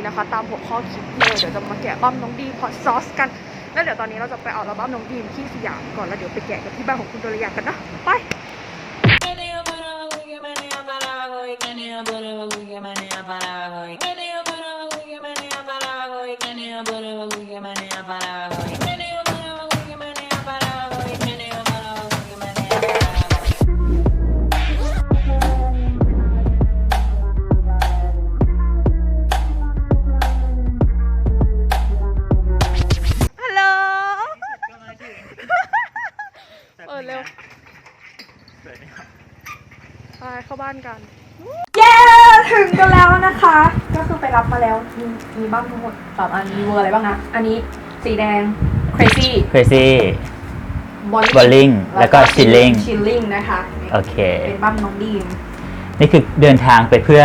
นี้นะคะ ตามหัวข้อคลิปเลยเดี๋ยวจะมาแกะบั้มน้องดีมพอซอสกัน แล้วเดี๋ยวตอนนี้เราจะไปเอาระบั้มน้องดีมที่สยามก่อนแล้วเดี๋ยวไปแกะกันที่บ้านของคุณโดรยากันนะไปฮั แล้วมีมีบ้างทั้งหมดสามอันมีเวอร์อะไรบ้างนะ อันนี้สีแดง crazy crazy bowling bowling แล้วก็ chilling chilling นะคะโอเค เป็นบ้ามน้องดีมนี่คือเดินทางไปเพื่อ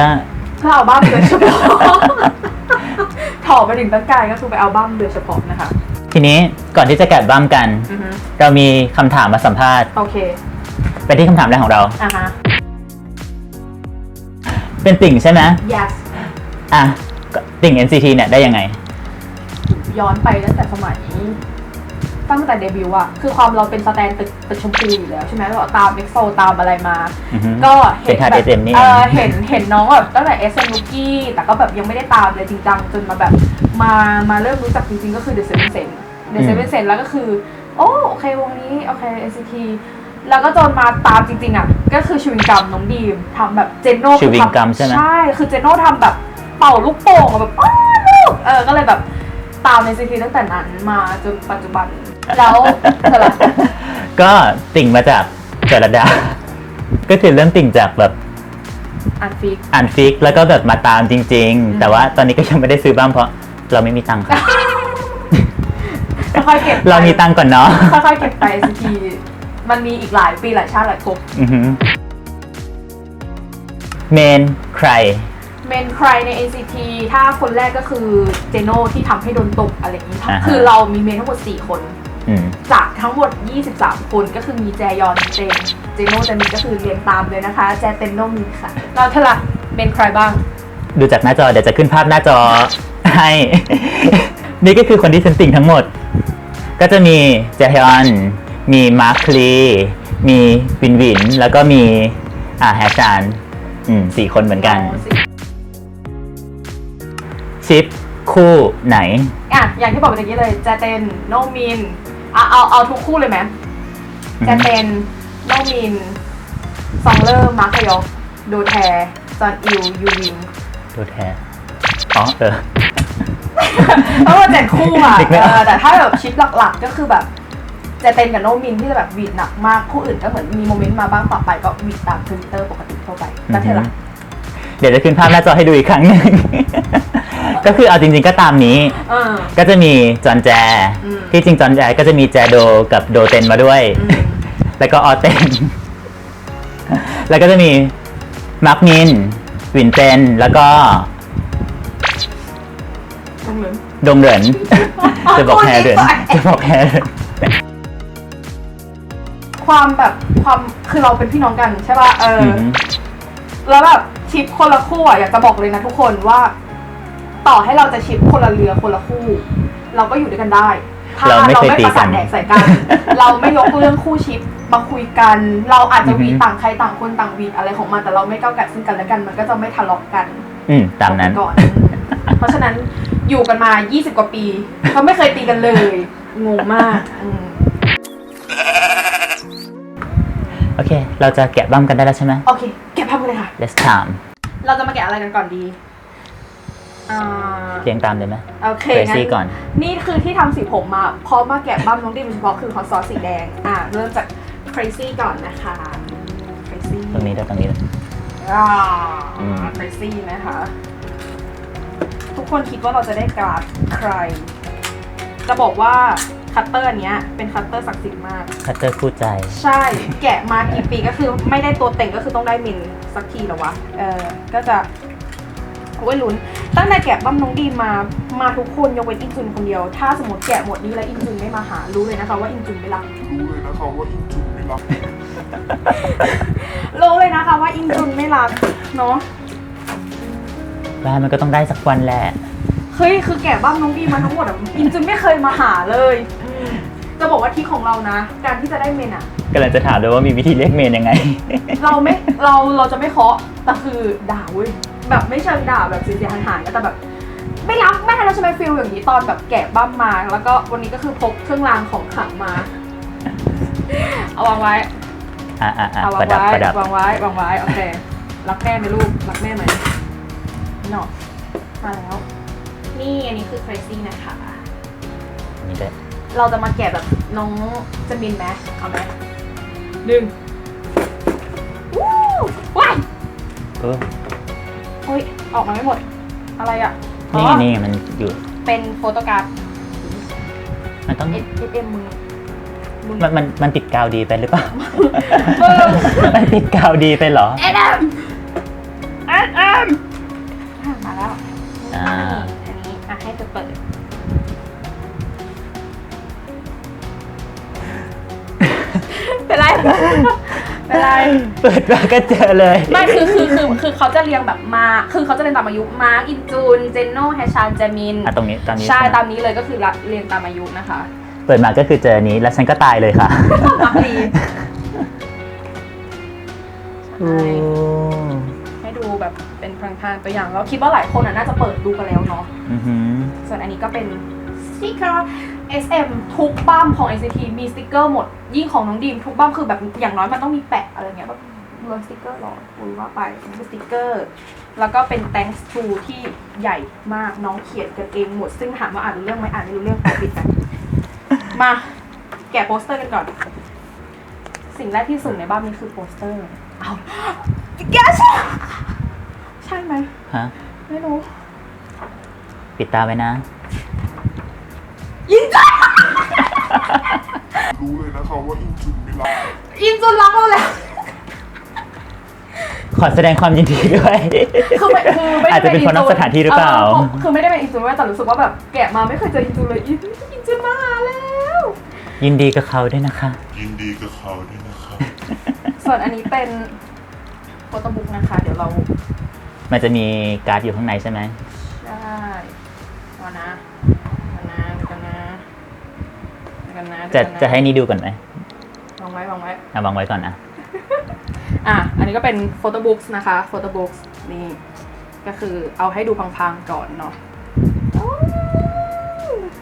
เพื่อเอาบ้ามโดยเฉพาะถอไปถึงตั้งกายก็คือไปเอาบ้ามโดยเฉพาะนะคะทีนี้ก่อนที่จะแกะบั้มกัน อือฮึเรามีคำถามมาสัมภาษณ์ โอเคไปที่คำถามแรกของเรา อะฮะ เป็นติ่งใช่ไหม yes อะก็ ติ่ง NCT เนี่ยได้ยังไง ย้อนไปตั้งแต่สมัยตั้งแต่เดบิวต์อะคือความเราเป็นสแตนตึกตึกชมพูอยู่แล้วใช่ไหมเราตามเอ็กโซตามอะไรมา อือฮึก็เป็เห็นนทาสแบบ SM นี่เอเองอเห็นเห็นน้องแบบตั้งแต่เอสเอ็นลูกี้แต่ก็แบบยังไม่ได้ตามเลยจริงจังจนมาแบบมามาเริ่มรู้จักจริงๆก็คือ The Seven Sense The Seven Sense แล้วก็คือ โอ้โอเควงนี้โอเค NCT แล้วก็จนมาตามจริงๆอะก็คือชวิงกัมน้องดีมทำแบบเจนโน่ชูวิงกัมใช่ไหม ใช่คือเจนโน่ทำแบบ เป่าลูกโป่งอะแบบอ้าวลูกเออก็เลยแบบตาม NCT ตั้งแต่นั้นมาจนปัจจุบัน แล้วเธอล่ะก็ติ่งมาจากจรดา ก็คือเริ่มติ่งจากแบบอันฟิกอ่านฟิกแล้วก็แบบมาตามจริงอืมๆแต่ว่าตอนนี้ก็ยังไม่ได้ซื้อบ้างเพราะเราไม่มีตังค์ค่ะค่อยๆเก็บไปเรามีตังค์ก่อนเนาะค่อยๆเก็บไป NCT มันมีอีกหลายปีหลายชาติหลายภพอือหือเมนใคร เมนใครใน NCT ถ้าคนแรกก็คือเจโน่ที่ทำให้โดนตกอะไรอย่างนี้ อ่าฮะ คือเรามีเมนทั้งหมด 4 คน อืม จากทั้งหมด 23 คนก็คือมีแจยอนเจนเจโน่เจนนี่ก็คือเรียงตามเลยนะคะ แจเตนโนมีค่ะ เราเท่าไหร่เมนใครบ้าง ดูจากหน้าจอเดี๋ยวจะขึ้นภาพหน้าจอให้ นี่ก็คือคนที่ฉันติ่งทั้งหมด ก็จะมีเจฮยอน มีมาร์คคลี มีวินวิน แล้วก็มีอ่าแฮชานอืมสี่คนเหมือนกัน ชิปคู่ไหน อะอย่างที่บอกไปเมื่อกี้เลยแจเตนโนมินอะเอาเอาทุกคู่เลยไหมแจเตนโนมินซองเลอร์มาร์คยอกโดแทจอนอิวยูวิงตัวแทนอ๋อเออ เพราะว่าเจ็ดคู่อะนึกไม่ออกเออแต่ถ้าแบบชิปหลักๆก็คือแบบเจะเต็นกับโนมินที่จะแบบวีดหนักมากคู่อื่นก็เหมือนมีโมเมนต์มาบ้างปะไปก็วีดตามทวิตเตอร์ปกติทั่วไปก็เท่าไหร่เดี๋ยวจะขึ้นภาพหน้าจอให้ดูอีกครั้งหนึ่ง ก็คือเอาจริงๆก็ตามนี้เออ ก็จะมีจอนแจ อืม ที่จริงจอนแจก็จะมีแจโดกับโดเตนมาด้วย อืมแล้วก็ออเตนแล้วก็จะมีมาร์คมินวินเตนแล้วก็ตรงนั้น ดงเหริน จะบอกแฮเดินจะบอกแฮเดิน ความแบบความคือเราเป็นพี่น้องกันใช่ป่ะเอออือมแล้วแบบชิปคนละคู่อะอยากจะบอกเลยนะทุกคนว่า ต่อให้เราจะชิปคนละเรือคนละคู่ เราก็อยู่ด้วยกันได้ ถ้าเราไม่เราเคยไม่ตีประกัสานนแดกใส่กัน เราไม่ยกเรื่องคู่ชิปมาคุยกัน เราอาจจะอือฮึวีต่างใครต่างคนต่างวีอะไรของมันแต่เราไม่ก้าวไก่ซึ่งกันและกันมันก็จะไม่ทะเลาะกันอืมตามนั้น ก่อน เพราะฉะนั้นอยู่กันมา 20 กว่าปีเขาไม่เคยตีกันเลยงงมากอืมโอเค เราจะแกะบ้ามกันได้แล้วใช่ไหม โอเค เก็บภาพกันเลยค่ะ let's time เราจะมาแกะอะไรกันก่อนดี อ่าเรียงตามเลยไหมโอเค Crazy งั้ก่อน นี่คือที่ทำสีผมมาพร้อมมาแกะบ้ามน้องดิมเฉพาะคือคอซอสสีแดง อ่าเริ่มจาก crazy ก่อนนะคะ crazy ตรงนี้ด้วยตรงนี้ด้วย อ่า อืม crazy นะคะ ทุกคนคิดว่าเราจะได้การ์ดใคร จะบอกว่าคัตเตอร์อันเนี้ยเป็นคัตเตอร์ศักดิ์สิทธิ์มาก คัตเตอร์คู่ใจ ใช่ แกะมากี่ปีก็คือไม่ได้ตัวเต็งก็คือต้องได้มินสักทีแล้ววะ เออ ก็จะ โอ้ยลุ้น ตั้งแต่แกะบ้ามน้องดีมมามาทุกคนยกเว้นอินจุนคนเดียว ถ้าสมมติแกะหมดนี้แล้วอินจุนไม่มาหารู้เลยนะคะว่าอินจุนไม่รักรู้เลยนะคะว่าอินจุนไม่รับรู้เลยนะคะว่าอินจุนไม่รักเนาะบ้านมันก็ต้องได้สักวันแหละเฮ้ยคือแกะบ้างน้องดีมาทั้งหมดอะอินจนไม่เคยมาหาเลยอืมจะบอกว่าที่ของเรานะ การที่จะได้เมนอะกำลังจะถามเลยว่ามีวิธีเรียกเมนยังไง เราไม่เราเราจะไม่เคาะแต่คือด่าเว้ย แบบไม่เชิงด่าแบบเสียหายหายๆแต่แบบ ไม่รักแม่แล้วใช่ไหมฟิลอย่างนี้ตอนแบบแกะบ้ามมา แล้วก็วันนี้ก็คือพกเครื่องรางของขลังมา เอาวางไว้อะอะอะเอาปวางระดับไว้ประดับวางไว้วางไว้โอเค รักแม่ไหมลูกรักแม่ไหมเนาะมาแล้ว นี่อันนี้คือ crazy นะคะ นี่ด้วยเราจะมาแกะแบบน้องจะมินไหมเอาไหมหนึ่งวู้ว้ายเออ เฮ้ยออกมาไม่หมด อะไรอะนี่อ๋อนี่มันอยู่ เป็นโฟโตการ์ดมันต้องเอฟเอ็มมึงมึงมันมันมันติดกาวดีไปหรือเปล่ามึงมันติดกาวดีไปเหรอเอ็มเอ็มเอ็มมาแล้วอ่าอันนี้อะให้เธอเปิดเป็นไร เป็นไร เปิดมาก็เจอเลย ไม่คือคือคือคือเขาจะเรียงแบบมา คือเขาจะเรียงตามอายุมาร์กอินจูน เจนโนแฮชานเจมิน อะตรงนี้ตอนนี้ใช่ไหมตามนี้เลยก็คือเรียงตามอายุนะคะเปิดมาก็คือเจออันนี้แล้วฉันก็ตายเลยค่ะมักดีใช่ให้ดูแบบเป็นพลางๆตัวอย่างแล้วคิดว่าหลายคนอะน่าจะเปิดดูกันแล้วเนาะอือหือส่วนอันนี้ก็เป็นสติกเกอร์ SM ทุกบั้มของ NCT มีสติกเกอร์หมด ยิ่งของน้องดีมทุกบั้มคือแบบอย่างน้อยมันต้องมีแปะอะไรเงี้ยแบบรวมสติกเกอร์หรอรู้ว่าไปเป็นสติกเกอร์ แล้วก็เป็น thanks to ที่ใหญ่มากน้องเขียนกันเองหมด ซึ่งถามว่าอ่านรู้เรื่องไหมอ่านไม่รู้เรื่องไปปิดไปมาแกะโปสเตอร์กันก่อน สิ่งแรกที่สุดในบ้านนี้คือโปสเตอร์เอาแกะใช่ใช่ไหมฮะไม่รู้ ปิดตาไว้นะ ยินจ้า รู้เลยนะครับว่าอินจุนไม่รักอินจนรักเราแล้วขอแสดงความยินดีด้วยคือไม่คือไม่ได้อาจจะเป็นเพราะนอกสถานที่หรือเปล่า คือไม่ได้เป็นอินจูนแต่รู้สึกว่าแบบแกะมาไม่เคยเจออินจูนเลยอินอินจูนมาหาแล้ว ยินดีกับเขาด้วยนะคะ ยินดีกับเขาด้วยนะครับส่วนอันนี้เป็นโฟโต้บุ๊กนะคะ เดี๋ยวเรา มันจะมีการ์ดอยู่ข้างในใช่ไหม กันนะจะเดี๋ยวกันนจะให้นี่ดูก่อนไหมวางไว้วางไว้อะวางไว้ก่อนนะอะอันนี้ก็เป็นโฟโต้บุ๊กนะคะโฟโต้บุ๊กนี่ก็คือเอาให้ดูพังๆก่อนเนาะโอ้ย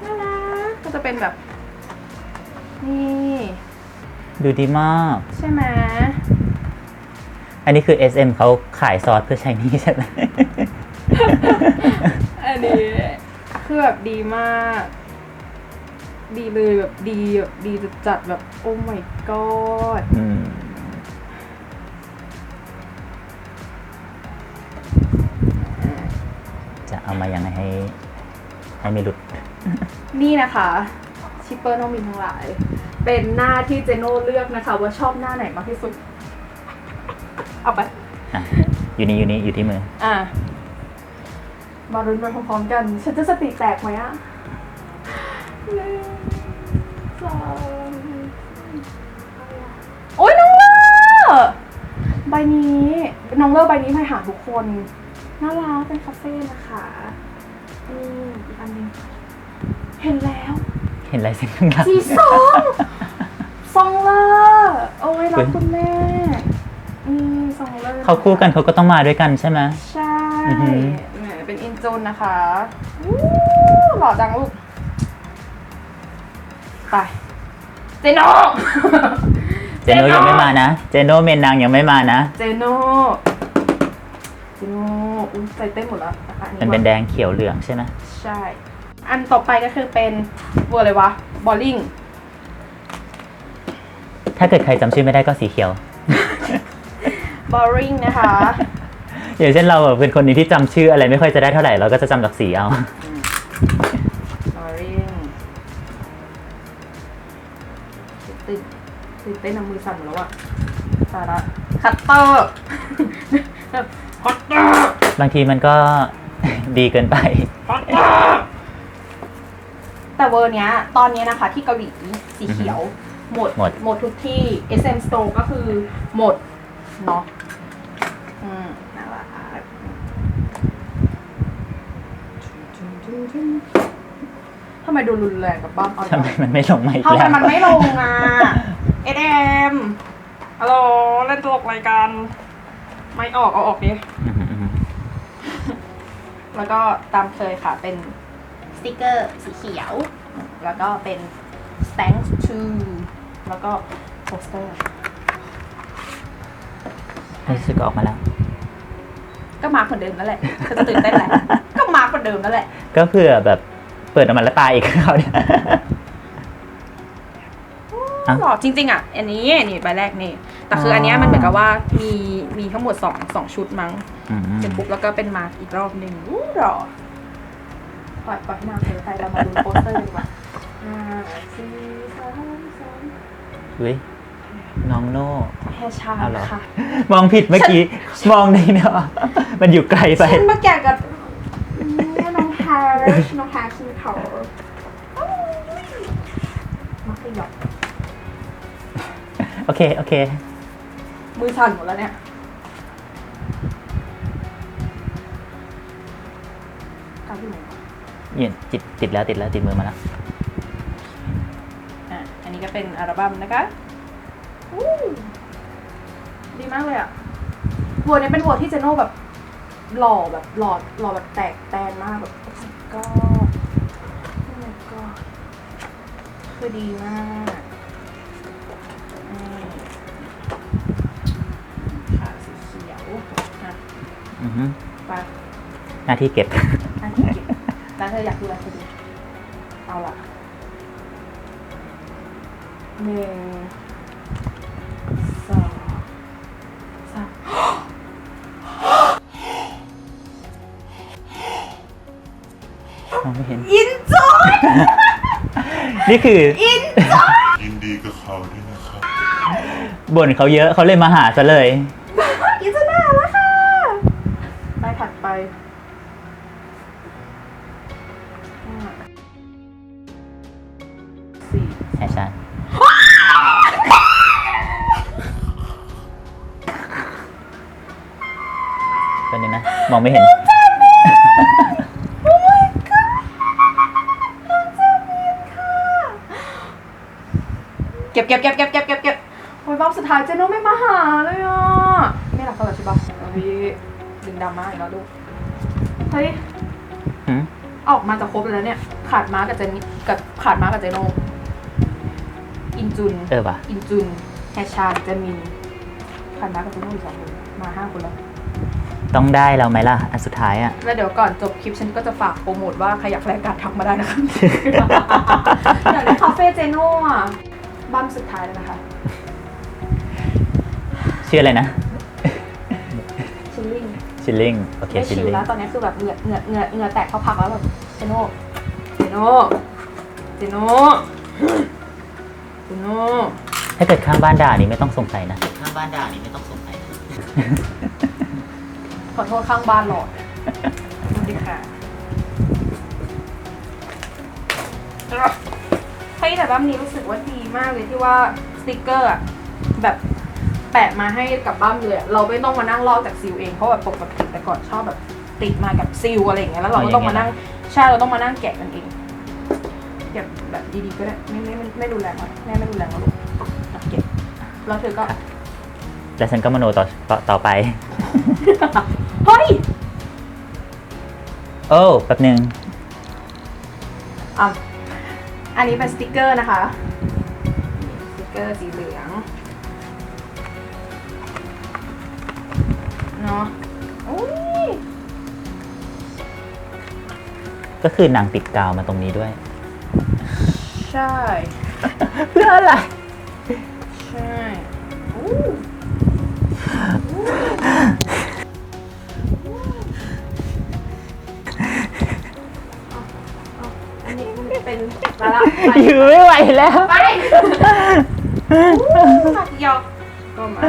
น่ารักก็จะเป็นแบบ นี่ ดูดีมาก ใช่ไหมอันนี้คือ SM เขาขายซอสเพื่อใช้นี่ใช่ไหมอันนี้คือแบบดีมาก ดีเลยแบบดีแบบดีจัดๆแบบโอ้ my god อืมจะเอามายังไงให้ให้ไม่หลุด นี่นะคะชิปเปอร์น้องมินทั้งหลาย เป็นหน้าที่เจโน่เลือกนะคะ ว่าชอบหน้าไหนมากที่สุด เอาไป อะ อยู่นี่อยู่นี่อยู่ที่มือ อะ มารุ้นไปพร้อมๆกัน ฉันจะสติแตกไหมอะ ใบนี้น้องเลอร์ใบนี้ไปหาทุกคนน่ารักเป็นคาเฟ่นะคะอืมอีกอันหนึงเห็นแล้ว เห็นลายเส้นข้างหลัง สีสองซองเลอร์โอ้ยรักคุณแม่ อืมซองเลอร์เขาคู่กันเขาก็ต้องมาด้วยกันใช่ไหม ใช่อือหือ แหมเป็นอินจูนนะคะอู้หล่อจังลูก ไป เจโน่ เจโนยังไม่มานะ เจโนเมนนางยังไม่มานะ เจโน่เจโน่อุ้ยใจเต้นหมดแล้วนะคะอัมันเป็นว่าแดงเขียวเหลืองใช่ไหมใช่ อันต่อไปก็คือเป็นบัวอะไรวะ บอลลิงถ้าเกิดใครจำชื่อไม่ได้ก็สีเขียว บอลลิงนะคะ อย่างเช่นเราแบบเป็นคนนี้ที่จำชื่ออะไรไม่ค่อยจะได้เท่าไหร่เราก็จะจำจากสีเอา ตื่นเต้นน้ำมือสั่นหมดแล้วอะตายละคัตเตอร์คัตเตอร์บางทีมันก็ ดีเกินไปแต่เวอร์เนี้ย ตอนเนี้ยนะคะที่เกาหลีสีเขียว หมดหมด หมดทุกที่ SM Store ก็คือหมด เนาะอืมน่ารักทำไมดูรุนแรงกับบ้ามเอาทำไมมันไม่ลงมาอีกทำไมแล้วมันไม่ลงอะ เอเอ็มฮัลโหลเล่นตลกรายการ ไม่ออกเอาออกดิอืมอืมแล้วก็ตามเคยค่ะเป็นสติกเกอร์สีเขียว แล้วก็เป็น thanks to แล้วก็โปสเตอร์รู้สึกออกมาแล้ว ก็มาร์คเหมือนเดิมนั่นแหละเธอจะตื่นเต้นแหละก็มาร์คเหมือนเดิมนั่นแหละ ก็เผื่อแบบเปิดออกมาแล้วตายอีกเขาเนี่ยอะ หรอจริงๆอะอันนี้นี่ใบแรกนี่แต่คืออันเนี้ยมันเหมือนกับว่ามีมีทั้งหมดสองสองชุดมั้งอืมเสร็จปุ๊บแล้วก็เป็นมาร์คอีกรอบหนึ่งอู้หรอปล่อยปล่อยให้นางเธอไปเรามาดูโปสเตอร์ดีกว่าห้าสี่สามสองอุ้ยน้องโน่แฮชาเอาเหรอค่ะ มองผิดเมื่อกี้ มองในเนาะมันอยู่ไกลไปฉันมาแก่กับเนี่ยน้องแฮร์ชน้องแฮร์คือเขามา โอเค โอเค มือสั่นหมดแล้วเนี่ยกาวที่ไหนวะยืนติดติดแล้วติดแล้วติดมือมาแล้ว อะ อันนี้ก็เป็นอัลบั้มนะคะอู้ดีมากเลยอะวัวเนี้เป็นวัวที่เจโน่แบบ หล่อแบบหล่อหล่อแบบแตกแตนมากแบบก็ก็คือดีมากอืมขาสีเขียวอะ อือฮึไปหน้าที่เก็บ อันที่เก็บแล้วเธออยากดูอะไรเธอดูเอาละหนึ่งสองสามมองไม่เห็น อินจอยนี่คืออินยินดีกับเขาด้วยนะครับบ่นเขาเยอะเขาเลยมาหาซะเลย เก็บเก็บเก็บเก็บเก็บเก็บเก็บโอ้ยรอบสุดท้ายเจโน่ไม่มาหาเลยอะไม่หลับตลอดใช่ปะเฮ้ยดึงดราม่าอีกแล้วลูกเฮ้ยหืมออกมาจะครบแล้วเนี่ย ขาดม้ากับเจนนี่กับขาดม้ากับเจโน่อินจุน เออป่ะ อินจุนแฮชานเจมินขาดม้ากับเจโน่อีกสองคนมาห้าคนแล้ว ต้องได้แล้วไหมล่ะ อันสุดท้ายอะ แล้วเดี๋ยวก่อนจบคลิปฉันก็จะฝากโปรโมทว่าใครอยากแลกการดทักมาได้นะคะอยากได้คาเฟ่เจโน่อะ บ้านสุดท้ายแล้วนะคะ ชื่ออะไรนะชิลลิ่งชิลลิงโอเคไม่ชิลชิลลิงแล้วตอนนี้คือแบบเหงื่อเหงื่อเหงื่อเหงื่อแตกเข้าพักแล้วแบบเจโน่เจโน่เจโน่เจโน่ถ้าเกิดข้างบ้านด่านี่ไม่ต้องสงสัยนะ ข้างบ้านด่านี่ไม่ต้องสงสัยขอโทษข้างบ้านหลอดสวัสดีค่ะ เฮ้ยแต่บ้านนี้รู้สึกว่าดีมากเลยที่ว่าสติกเกอร์อะแบบแปะมาให้กับบ้านเลยอะเราไม่ต้องมานั่งลอกจากซิลเองเพราะแบบปกติแต่ก่อนชอบแบบติดมากับซิลอะไรอย่างเงี้ยแล้วเราก็ต้องมานั่งใช่เราต้องมานั่งแกะกันเองเก็บแบบดีๆก็ได้ไม่ไม่ไม่ไม่รุนแรงหรอกแม่ไม่รุนแรงหรอกลูกอะเก็บแล้วเธอก็แล้วฉันก็มโนต่อต่อต่อไป เฮ้ยโอ้แป๊บหนึ่งอะ อันนี้เป็นสติกเกอร์นะคะ สติกเกอร์สีเหลือง เนาะอุ้ยก็คือหนังติดกาวมาตรงนี้ด้วย ใช่ เพื่ออะไร ใช่ เป็นมาละไปอยู่ไม่ไหวแล้วไปหักยอกก็มา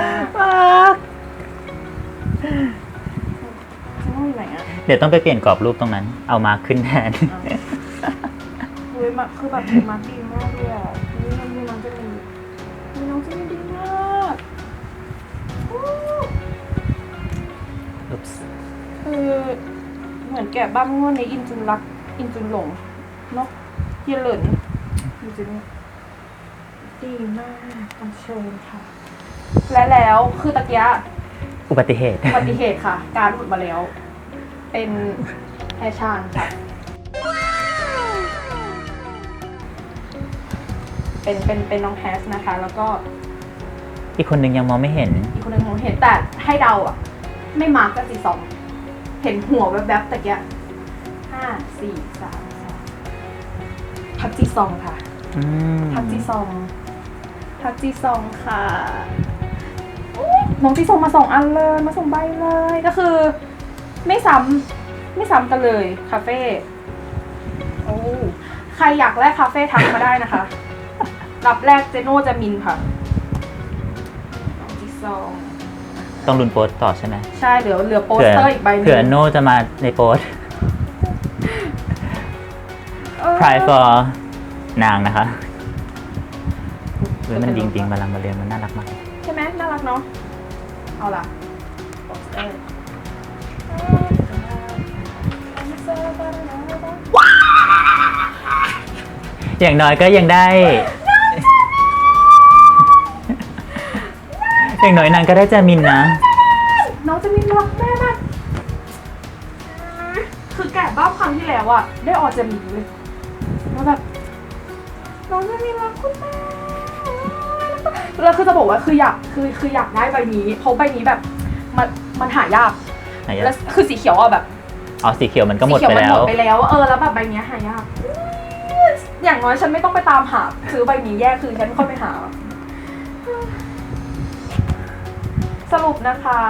จะต้องอยู่ไหนอะเดี๋ยวต้องไปเปลี่ยนกรอบรูปตรงนั้น เอามาขึ้นแทนเฮ้ยมาคือแบบมาดีมากเลยอะนี่มันมีน้องเจะมีมีน้องเจะมีดีมากอู้ Oops คือเหมือนแกะบ้ามง่วนในอินจุนรักอินจุนหลงเนาะ เยนเหลินอินจุนดีมากอันเชิญค่ะ และแล้วคือตะเกียะอุบัติเหตุ อุบัติเหตุค่ะ การหลุดมาแล้ว เป็นแฮชานค่ะ เป็นเป็นเป็นน้องแฮชนะคะ แล้วก็อีกคนหนึ่งยังมองไม่เห็น อีกคนหนึงผมเห็นแต่ให้เดาอะ ไม่มาร์กกับสีสองเห็นหัวแวบๆตะเกียะห้าสี่สามสอง พักจีซองค่ะอืมพักจีซองพักจีซองค่ะอุ๊ยน้องจีซองมาสองอันเลยมาส่งใบเลยก็คือ ไม่ซ้ำไม่ซ้ำกันเลยคาเฟ่โอ้ใครอยากแลกคาเฟ่ทักมาได้นะคะ รับแรกเจโน่จะมินค่ะน้องจีซองต้องลุ้นโพสต์ต่อใช่ไหมใช่เหลือเหลือโปสเผื่อเตอร์อีกใบหนึงเผื่อโนจะมาในโพส ต์เออ Pride for นางนะคะเว้ยมันยิงปิงบาลังบาเรียนมันน่ารักมาก ใช่ไหมน่ารักเนาะ เอาล่ะโปสเตอร์อย่างน้อยก็ยังได้ อย่างน้อยนางก็ได้จามินนะ น้องจะมีรักแม่มากคือแกะบ้าครั้งที่แล้วอะได้ออจะมีเลย แล้วแบบน้องจะมีรักคุณแม่แล้วคือจะบอกว่าคืออยากคือคืออยากได้ใบนี้เพราะใบนี้แบบมันมันหายากหายากแล้วคือสีเขียวอะแบบอ๋อสีเขียวมันก็หมดสีเขียวไปมันแล้หมว ดไปแล้วเออแล้วแบบใบเนี้ยหายากอย่างน้อยฉันไม่ต้องไปตามหาซื้อใบนี้แยกคือฉันไม่ค่อยไปหา สรุปนะคะ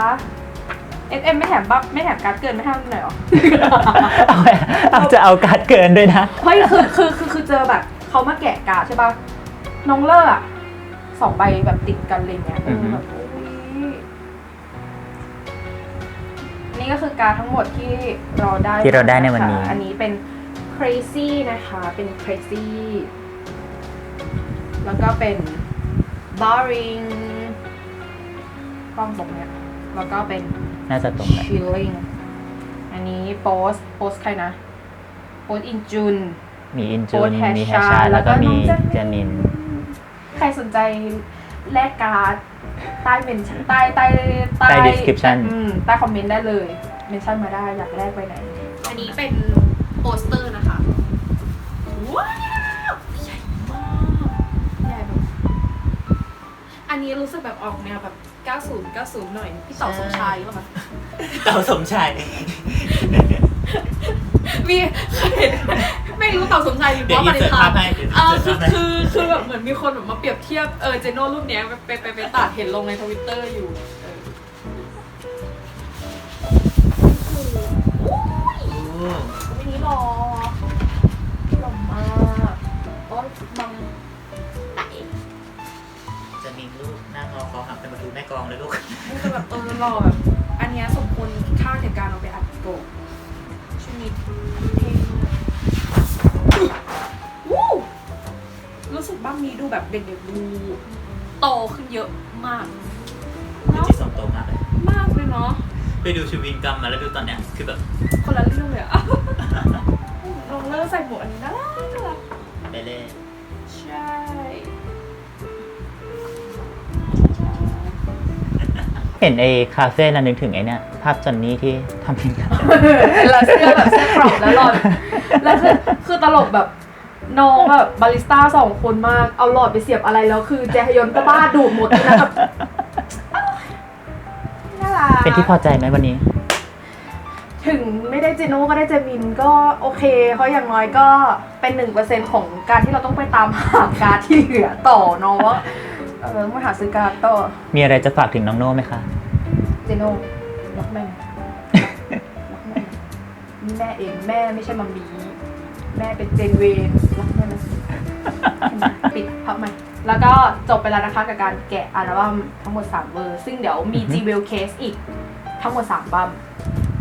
SM ไม่แถมบัฟไม่แถมการ์ดเกินไม่ให้มันหน่อยเหรอ เอาเอาจะเอาการ์ดเกินด้วยนะ เฮ้ยคือคือคือคือเจอแบบเขามาแกะการ์ดใช่ป่ะน้องเลอร์อะสองใบแบบติดกันอะไรเงี้ยเอออฮึแบบโอ้ยนี่ก็คือการดทั้งหมดที่เราได้ที่เราได้ในวันนี้ะคะอันนี้เป็น crazy นะคะ เป็น crazy แล้วก็เป็น boring กล้องตรงเนี้ยแล้วก็เป็น น่าจะตรงกัน chilling อันนี้ post post ใครนะ post in June มีอินจูโพสนต์แฮชมีแฮชชาชาแล้แล้ววก็ก็น้มีองเจมินเจมินใครสนใจแลกการ์ดใต้เมนชั่นใต้ใต้ใต้ description อืมใต้คอมเมนต์ได้เลยเมนชั่นมาได้อยากแลกไปไหน อันนี้เป็นโปสเตอร์นะคะ ว้าวใหญ่มากใหญ่แบบอันนี้รู้สึกแบบออกแนวแบบ 90 90 หน่อย พี่ต่อสมชายหรือเปล่าคะเต่าสมชาย มีเคยเห็นไม่รู้ต่อสมชายหรือเดี๋ยวว่าอินเสิร์ตภาพให้เดี๋ยวเอออินเสิคือร์ตภาพให้คือคือแบบเหมือนมีคนแบบมาเปรียบเทียบเออเจโน่รูปเนี้ยไปไปไปตัดเห็นลงในทวิตเตอร์อยู่เออวันนี้รอหล่อมากโอ้ยบังไต จะมีลูกนั่งรอคอหักเป็นประตูแม่กองเลยลูกมันจะแบบเออรอแบบ อันเนี้ยสมควรค่าแก่การเอาไปอัดโกะชุดนี้เท่มากวู้รู้สึกบ้างนี้ดูแบบเด็กๆดูโตขึ้นเยอะมากจริงๆสองโตมากเลยมากเลยเนาะไปดูชูวินกรรมมาแล้วดูตอนเนี้ยคือแบบคนละเรื่องเลยอะ ลองเลิกใส่หมวกอันนี้น่ารักน่ารักไปเล่น ใช่ เห็นไอ้คาเฟ่แล้วนึกถึงไอ้เนี่ยภาพจอนนี่ที่ทำเพลงกันแล้วเสื้อแบบเสื้อกรอบแล้วหลอดแล้วคือคือตลกแบบน้องแบบบาริสต้าสองคนมากเอาหลอดไปเสียบอะไรแล้วคือแจฮยอนก็บ้าดูดหมดเลยนะแบบน่ารักเป็นที่พอใจไหมวันนี้ ถึงไม่ได้เจโน่ก็ได้เจมินก็โอเค เพราะอย่างน้อยก็เป็นหนึ่งเปอร์เซ็นของการที่เราต้องไปตามหาการดที่เหลือต่อเนาะว่า เออมาหาซื้อการ์ดต่อมีอะไรจะฝากถึงน้องโน่ไหมคะ เจโน่รักแม่รักแม่แม่เองแม่ไม่ใช่มัมมี่แม่เป็นเจนเวนรักแม่นะปิดพับใหม่ แล้วก็จบไปแล้วนะคะกับการแกะอัลบั้มทั้งหมด 3เวอร์ ซึ่งเดี๋ยวมีอือฮึ G w e l Case อีกทั้งหมด 3 บัม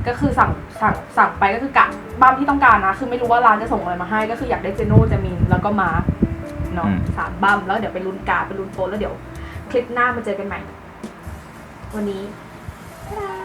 ก็คือสั่งสั่งสั่งไปก็คือกะบัมที่ต้องการนะ คือไม่รู้ว่าร้านจะส่งอะไรมาให้ ก็คืออยากได้เจโน่จะมินแล้วก็มาร์ค เนาะสามบัมแล้วเดี๋ยวไปลุ้นการ์ดไปลุ้นโฟนแล้วเดี๋ยว คลิปหน้ามาเจอกันใหม่ วันนี้บ๊ายบาย